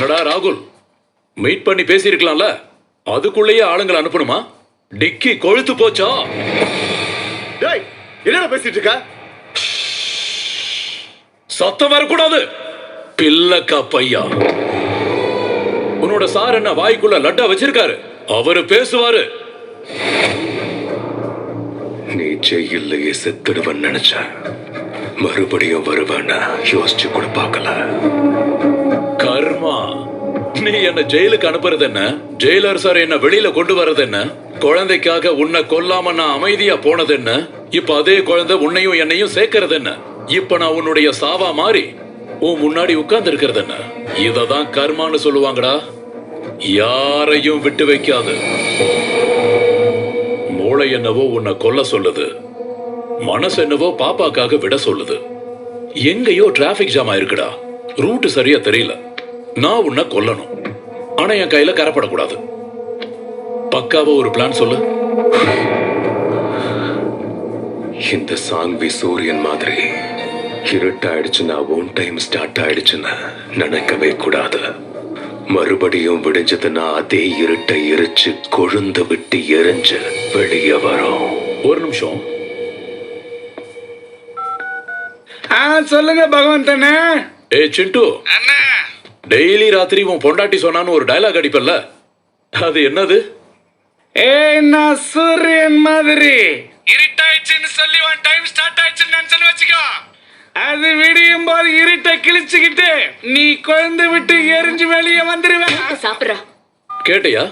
என்னடா ராகுல்? மீட் பண்ணி பேசியிருக்கலாம்ல? அதுக்குள்ளேயே ஆளுங்களை அனுப்பணுமா? டிக்கி கொழுத்து போச்சா? டேய் என்னடா பேசிட்டு இருக்க சத்தம் வரக்கூடாது. பில்லக்கா பையா. உன்னோட சார் என்ன வாய்க்குள்ள லட்டா வச்சிருக்காரு? அவரு பேசுவாரு. நீ ஜெயிலையே செத்துடுவன்னு நினைச்ச மறுபடியும் வருவேன்னு யோசிச்சு கூட பார்க்கல. நீ என்ன ஜெயிலுக்கு அனுப்புறது என்ன? ஜெயிலர் சார் என்ன வெளியில கொண்டு வர்றது என்ன? குழந்தைக்காக உன்னை கொல்லாம நான் அமைதியா போனது என்ன? இப்ப அதே குழந்தை உன்னையும் என்னையும் சேர்க்கறது என்ன? இப்ப நான் உன்னுடைய சாவா மாறி உன் முன்னாடி உட்கார்ந்து இருக்கிறது என்ன? இததான் கர்மான்னு சொல்லுவாங்கடா. யாரையும் விட்டு வைக்காது. மூளை என்னவோ உன்னை கொல்ல சொல்லுது. மனசு என்னவோ பாப்பாக்காக விட சொல்லுது. எங்கேயோ டிராபிக் ஜாம் ஆயிருக்குடா. ரூட் சரியா தெரியல. நான் உன்னை கொல்லணும். ஆனா என் கையில கரப்படக்கூடாது. பக்காவா ஒரு பிளான் சொல்லு. இந்த சாங்வி சூரியன் மாதிரி இருட்டாயிடுச்சுன்னா ஒன் டைம் ஸ்டார்ட் ஆயிடுச்சுன்னு நினைக்கவே கூடாது. மறுபடியும் விடிஞ்சதுன்னா அதே இருட்டை எரிச்சு கொழுந்து விட்டு எரிஞ்சு வெளியே வரும். ஒரு நிமிஷம். சொல்லுங்க பகவந்தண்ணே. ஏ சிண்டு. அண்ணா. டெய்லி ராத்திரி உன் பொண்டாட்டி சொன்னான்னு ஒரு டயலாக் அடிப்பல்ல அது என்னது? ஏய் நான் சூரியன் மாதிரி. இருட்டாயிடுச்சுன்னு சொல்லி ஒன் டைம் ஸ்டார்ட் ஆயிடுச்சுன்னு நினைச்சேன்னு வச்சுக்கோ. அது விடியும் போது இருட்டை கிழிச்சுக்கிட்டு நீ குழந்தை விட்டு எரிஞ்சு வெளியே வந்துருவேன் சாப்பிட்றா? கேட்டியா?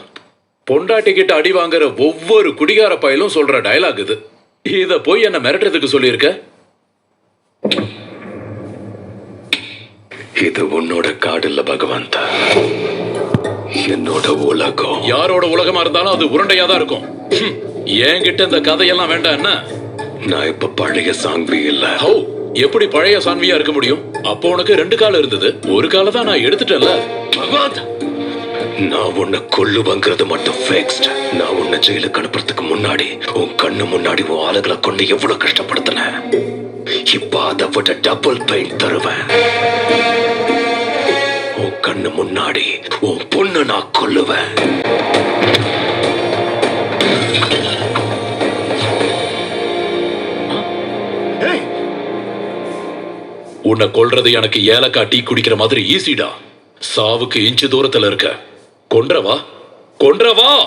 பொண்டாட்டி கிட்ட அடி வாங்குற ஒவ்வொரு குடிகார பயலும் சொல்ற டயலாக் இது. இத போய் என்ன மிரட்டுறதுக்கு சொல்லியிருக்க? இது உன்னோட காடு இல்ல பகவந்தா என்னோட உலகம். யாரோட உலகமா இருந்தாலும் அது உருண்டையா தான் இருக்கும் என்கிட்ட இந்த கதையெல்லாம் வேண்டாம் என்ன நான் இப்ப பழைய சாங்வி இல்ல. ஹோ எப்படி பழைய சான்வியா இருக்க முடியும்? அப்போ உனக்கு ரெண்டு காலம் இருந்தது. ஒரு காலை தான் நான் எடுத்துட்டேன்ல. பகவான்! நான் உன்னை கொல்லுவங்கிறது மட்டும் ஃபிக்ஸ்ட் நான் உன்னை ஜெயிலுக்கு அனுப்புறதுக்கு முன்னாடி உன் கண்ணு முன்னாடி உன் ஆளுகளை கொண்டு எவ்வளவு கஷ்டப்படுத்தினேன் இப்ப அதை விட டபுள் பெயின் தருவேன். கண்ணு முன்னாடி உன் பொண்ணு நான் கொல்லுவேன். உன்னை கொல்றது எனக்கு ஏலக்காய் டீ குடிக்கிற மாதிரி ஈஸிடா. சாவுக்கு இன்ச்சு தூரத்துல இருக்க. கொன்றவா? கொன்றவா?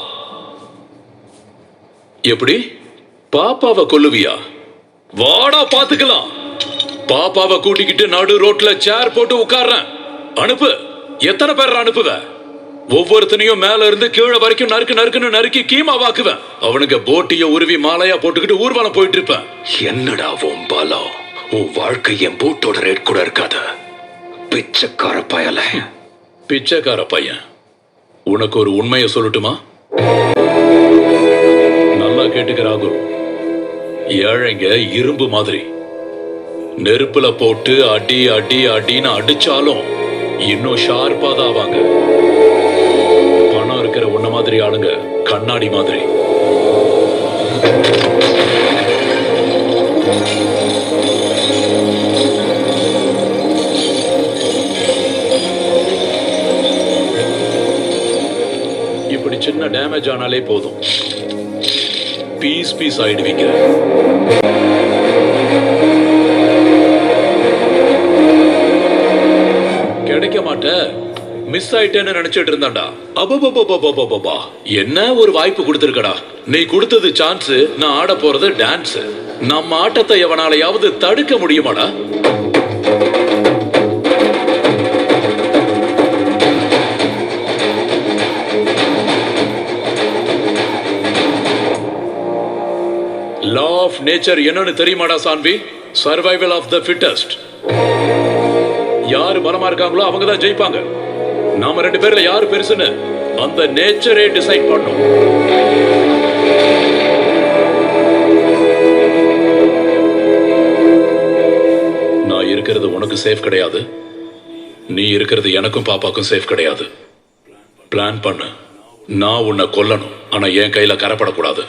எப்படி? பாப்பாவை கொல்லுவியா? வாடா பாத்துக்கலாம். பாப்பாவை கூட்டிக்கிட்டு நடு ரோட்ல சேர் போட்டு உட்கார்றேன். அனுப்பு. எத்தனை பேர் அனுப்புவ? ஒவ்வொருத்தனையும் மேல இருந்து கீழே வரைக்கும் நறுக்கு நறுக்குன்னு நறுக்கி கீமா வாக்குவேன். அவனுங்க போட்டிய உருவி மாலையா போட்டுக்கிட்டு ஊர்வலம் போயிட்டு இருப்பேன் என்னடா உன் பலம்? உன் வாழ்க்கை என் பூட்டோட ரேட் கூட இருக்காத. பிச்சைக்கார பயல. பிச்சைக்கார பையன். உனக்கு ஒரு உண்மையை சொல்லட்டுமா? நல்லா கேட்டுக்க ராகுல். ஏழைங்க இரும்பு மாதிரி. நெருப்புல போட்டு அடி அடி அடின்னு அடிச்சாலும் இன்னும் ஷார்ப்பா தான் ஆவாங்க பணம் இருக்கிற உன்ன மாதிரி ஆளுங்க கண்ணாடி மாதிரி. இப்படி சின்ன டேமேஜ் ஆனாலே போதும். பீஸ் பீஸ் ஆயிடுவீங்க. கிடைக்க மாட்டேன் மிஸ் ஆயிட்டேன்னு நினைச்சிட்டு இருந்தான்டா. அப்பா என்ன ஒரு வாய்ப்பு கொடுத்துருக்கடா. நீ கொடுத்தது சான்ஸ் நான் ஆட போறது டான்ஸ் நம்ம ஆட்டத்தை எவனாலையாவது தடுக்க முடியுமாடா? லா ஆஃப் நேச்சர் என்னன்னு தெரியுமாடா Saanvi? Survival of the fittest யாரு பலமா இருக்காங்களோ அவங்க தான் ஜெயிப்பாங்க. நாம ரெண்டு பேர்ல யாரு பெருசுன்னு அந்த நேச்சரே டிசைட் பண்ணும் நான் இருக்கிறது உனக்கு சேஃப் கிடையாது. நீ இருக்கிறது எனக்கும் பாப்பாக்கும் சேஃப் கிடையாது. பிளான் பண்ணு. நான் உன்னை கொல்லணும். ஆனா என் கையில கரப்படக்கூடாது.